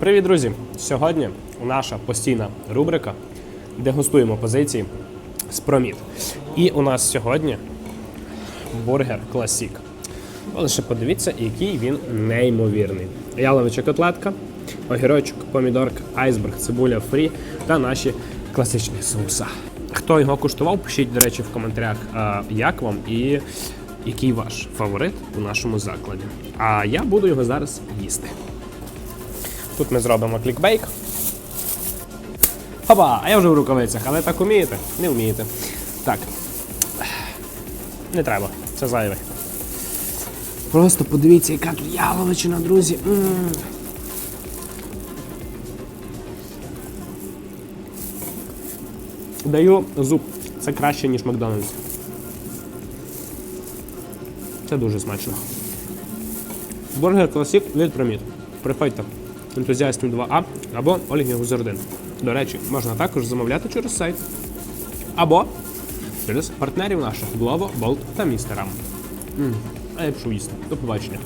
Привіт, друзі! Сьогодні наша постійна рубрика дегустуємо позиції з проміт. І у нас сьогодні бургер класік. Лише подивіться, який він неймовірний. Яловича котлетка, огірочок, помідорка, айсберг, цибуля фрі та наші класичні соуса. Хто його куштував, пишіть, до речі, в коментарях, як вам і який ваш фаворит у нашому закладі. А я буду його зараз їсти. Тут ми зробимо клікбейк. Хопа, а я вже в рукавицях, але так умієте? Не вмієте. Так. Не треба, це зайве. Просто подивіться, яка тут яловичина, друзі. м Даю зуб. Це краще, ніж Макдональдс. Це дуже смачно. Бургер класік від Проміт. Приходьте. Ентузіастів 2А або Ольги Гузердин. До речі, можна також замовляти через сайт. Або через партнерів наших Glovo, Bolt та Містерам. А я пішов їсти. До побачення.